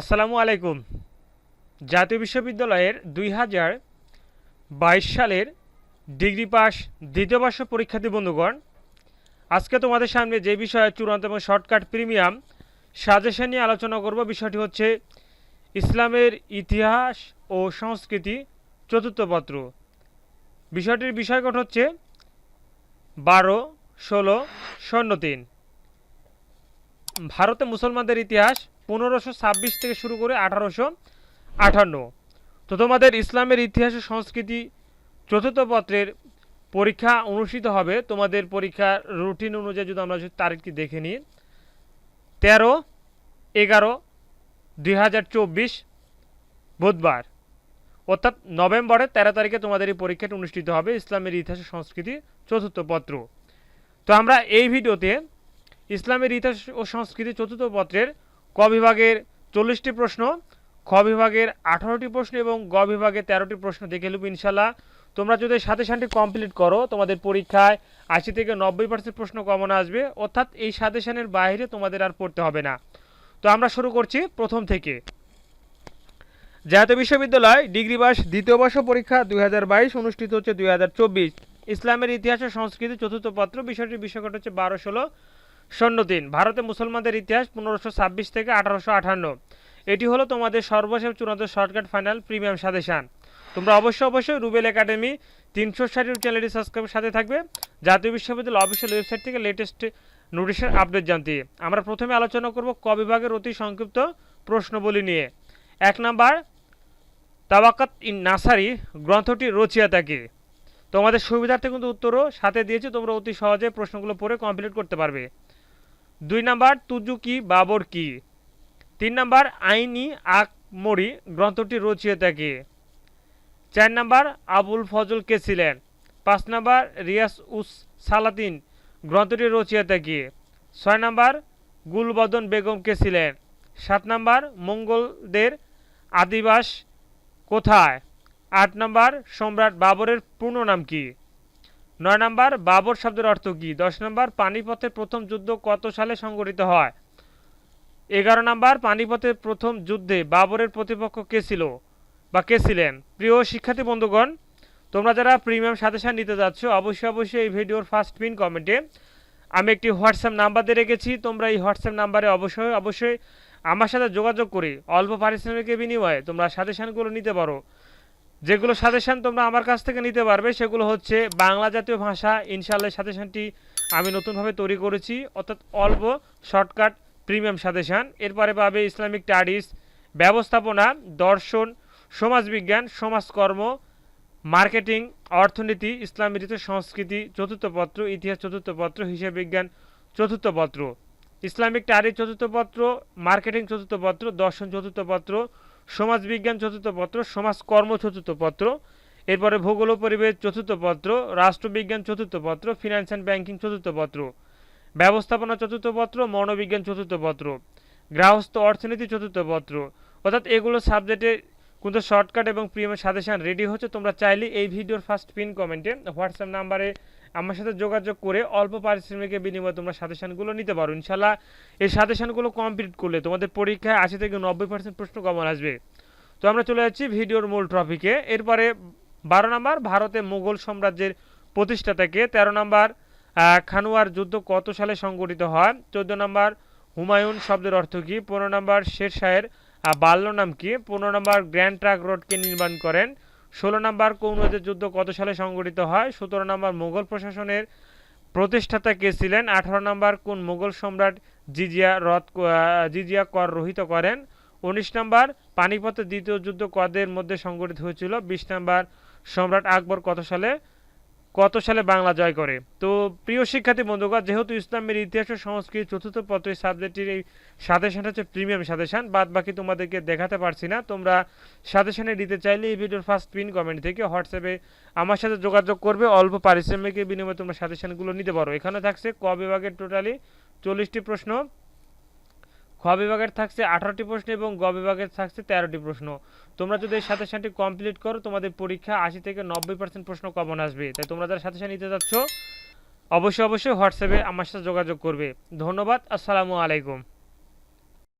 আসসালামু আলাইকুম। জাতীয় বিশ্ববিদ্যালয়ের দুই হাজার বাইশ সালের ডিগ্রি পাস দ্বিতীয় বর্ষ পরীক্ষার্থী বন্ধুগণ, আজকে তোমাদের সামনে যে বিষয়ে চূড়ান্ত এবং শর্টকাট প্রিমিয়াম সাজেশন নিয়ে আলোচনা করব বিষয়টি হচ্ছে ইসলামের ইতিহাস ও সংস্কৃতি চতুর্থ পত্র। বিষয়টির বিষয়কট হচ্ছে বারো, ষোলো, শূন্য তিন। ভারতে মুসলমানদের ইতিহাস পনেরোশো ছাব্বিশ থেকে শুরু করে আঠারোশো আটান্ন তো তোমাদের ইসলামের ইতিহাস ও সংস্কৃতি চতুর্থ পত্রের পরীক্ষা অনুষ্ঠিত হবে। তোমাদের পরীক্ষার রুটিন অনুযায়ী যদি আমরা তারিখটি দেখে নিই, তেরো এগারো দুই বুধবার। অর্থাৎ নভেম্বরের তেরো তারিখে তোমাদের এই পরীক্ষাটি অনুষ্ঠিত হবে ইসলামের ইতিহাস সংস্কৃতি চতুর্থ পত্র। তো আমরা এই ভিডিওতে ইসলামের ইতিহাস ও সংস্কৃতি চতুর্থ পত্রের ক বিভাগের চল্লিশটি প্রশ্ন, খ বিভাগের আঠারোটি প্রশ্ন এবং গ বিভাগের তেরোটি প্রশ্ন দেখে নেব ইনশাল্লাহ তোমরা যদি সাথে সাথে কমপ্লিট করো, তোমাদের পরীক্ষায় আশি থেকে নব্বই পার্সেন্ট প্রশ্ন কমন আসবে। অর্থাৎ এই সাজেশনের বাইরে তোমাদের আর পড়তে হবে না। তো আমরা শুরু করছি প্রথম থেকে। জাতীয় বিশ্ববিদ্যালয় ডিগ্রি পাস দ্বিতীয় বর্ষ পরীক্ষা দুই হাজার বাইশ অনুষ্ঠিত হচ্ছে দুই হাজার চব্বিশ। ইসলামের ইতিহাস ও সংস্কৃতি চতুর্থ পত্র বিষয়টির বিষয়কট হচ্ছে বারো ষোলো। শূন্য তিন ভারতে মুসলমানদের ইতিহাস পনেরোশো ছাব্বিশ থেকে আঠারোশো আঠান্ন। এটি হলো তোমাদের সর্বশেষ চূড়ান্ত শর্টকাট ফাইনাল প্রিমিয়াম সাজেশান। তোমরা অবশ্যই অবশ্যই রুবেল একাডেমি তিনশো ষাট চ্যানেলটি সাবস্ক্রাইবের সাথে থাকবে। জাতীয় বিশ্ববিদ্যালয় অফিসিয়াল ওয়েবসাইট থেকে লেটেস্ট নোটিশের আপডেট জানতে। আমরা প্রথমে আলোচনা করব ক বিভাগের অতি সংক্ষিপ্ত প্রশ্নবলী নিয়ে। এক নাম্বার তাবাকাত ইন নাসারি গ্রন্থটি রচিয়াতাকে তোমাদের সুবিধার্থে কিন্তু উত্তরও সাথে দিয়েছে, তোমরা অতি সহজে প্রশ্নগুলো পড়ে কমপ্লিট করতে পারবে। দুই নাম্বার, তুজু কি, বাবর কি? তিন নাম্বার, আইনি আকমরি, গ্রন্থটি রচিয়তাকে চার নাম্বার, আবুল ফজল কে ছিলেন? পাঁচ নাম্বার রিয়াস উস সালাতিন, গ্রন্থটি রচিয়তাকে ছয় নাম্বার, গুলবদন বেগম কে ছিলেন? সাত নাম্বার, মঙ্গলদের আদিবাস কোথায়? আট নাম্বার, সম্রাট বাবরের পূর্ণ নাম কি? নয় নাম্বার, বাবর শব্দের অর্থ কী? দশ নাম্বার, পানিপথের প্রথম যুদ্ধ কত সালে সংগঠিত হয়? এগারো নাম্বার, পানিপথের প্রথম যুদ্ধে বাবরের প্রতিপক্ষ কে ছিল বা কে ছিলেন? প্রিয় শিক্ষার্থী বন্ধুগণ, তোমরা যারা প্রিমিয়াম সাজেশন নিতে যাচ্ছ, অবশ্যই অবশ্যই এই ভিডিওর ফার্স্ট পিন কমেন্টে আমি একটি হোয়াটসঅ্যাপ নাম্বার দিয়ে রেখেছি। তোমরা এই হোয়াটসঅ্যাপ নাম্বারে অবশ্যই অবশ্যই আমার সাথে যোগাযোগ করে অল্প পারিশ্রমিকের বিনিময়ে তোমরা সাজেশনগুলো নিতে পারো। যেগুলো সাজেশন তোমরা আমার কাছ থেকে নিতে পারবে, সেগুলো হচ্ছে বাংলা জাতীয় ভাষা। ইনশাল্লাহ সাজেশনটি আমি নতুনভাবে তৈরি করেছি। অর্থাৎ অল্প শর্টকাট প্রিমিয়াম সাজেশন এরপরে পাবে ইসলামিক স্টাডিজ ব্যবস্থাপনা, দর্শন, সমাজবিজ্ঞান, সমাজকর্ম মার্কেটিং অর্থনীতি, ইসলামী রীতি, সংস্কৃতি, চতুর্থ পত্র, ইতিহাস চতুর্থ পত্র, হিসাব বিজ্ঞান চতুর্থ পত্র। ইসলামিক টারি চতুর্থ পত্র মার্কেটিং চতুর্থ পত্র, দর্শন চতুর্থ পত্র সমাজবিজ্ঞান চতুর্থ পত্র, সমাজকর্ম চতুর্থ পত্র, এরপরে ভূগোল ও পরিবেশ চতুর্থ পত্র, রাষ্ট্রবিজ্ঞান চতুর্থ পত্র ফিনান্স অ্যান্ড ব্যাংকিং চতুর্থ পত্র, ব্যবস্থাপনা চতুর্থ পত্র, মনোবিজ্ঞান চতুর্থ পত্র, গৃহস্থ অর্থনীতি চতুর্থ পত্র। অর্থাৎ এগুলো সাবজেক্টে কিন্তু শর্টকাট এবং প্রিমিয়াম সাজেশন রেডি হচ্ছে। তোমরা চাইলে এই ভিডিওর ফার্স্ট পিন কমেন্টে হোয়াটসঅ্যাপ নাম্বারে আমার সাথে যোগাযোগ করে অল্প পারিশ্রমিকের বিনিময়ে তোমরা সাজেশনগুলো নিতে পারো। ইনশাল্লাহ এই সাজেশনগুলো কমপ্লিট করলে তোমাদের পরীক্ষায় আশি থেকে নব্বই পার্সেন্ট প্রশ্ন কমন আসবে। তো আমরা চলে যাচ্ছি ভিডিওর মূল টপিকে এরপরে বারো নম্বর, ভারতে মুঘল সাম্রাজ্যের প্রতিষ্ঠাতাকে তেরো নম্বর খানুয়ার যুদ্ধ কত সালে সংগঠিত হয়? চোদ্দ নম্বর, হুমায়ুন শব্দের অর্থ কী? পনেরো নম্বর শের শাহের বাল্য নাম কি? পনেরো নম্বর, গ্র্যান্ড ট্রাক রোডকে নির্মাণ করেন। ষোলো নম্বর কৌনদের যুদ্ধ কত সালে সংগঠিত হয়? সতেরো নম্বর মোগল প্রশাসনের প্রতিষ্ঠাতা কে ছিলেন? আঠারো নম্বর কোন মোগল সম্রাট জিজিয়া রথ জিজিয়া কর রহিত করেন? উনিশ নম্বর পানিপথের দ্বিতীয় যুদ্ধ কদের মধ্যে সংগঠিত হয়েছিল? বিশ নম্বর সম্রাট আকবর কত সালে? কত সালে বাংলা জয় করে? তো প্রিয় শিক্ষার্থী বন্ধুগণ, যেহেতু ইসলামের ইতিহাস ও সংস্কৃতি চতুর্থ পত্রের সাবজেক্টের এই সাজেশন হচ্ছে প্রিমিয়াম সাজেশন। বাদ বাকি তোমাদেরকে দেখাতে পারছি না। তোমরা সাজেশনে দিতে চাইলে এই ভিডিওর ফার্স্ট পিন কমেন্ট থেকে হোয়াটসঅ্যাপে আমার সাথে যোগাযোগ করবে। অল্প পারিশ্রমিকের বিনিময়ে তোমরা সাজেশনগুলো নিতে পারো। এখানে থাকছে ক বিভাগের টোটালি চল্লিশটি প্রশ্ন। খ বিভাগের থাকছে আঠারোটি প্রশ্ন এবং গ বিভাগের থাকছে তেরোটি প্রশ্ন। তোমরা যদি সাথে সাথে কমপ্লিট করো, তোমাদের পরীক্ষা আশি থেকে নব্বই পার্সেন্ট প্রশ্ন কমন আসবে। তাই তোমরা যারা সাথে সাথে নিতে যাচ্ছ, অবশ্যই অবশ্যই হোয়াটসঅ্যাপে আমার সাথে যোগাযোগ করবে। ধন্যবাদ, আসসালামু আলাইকুম।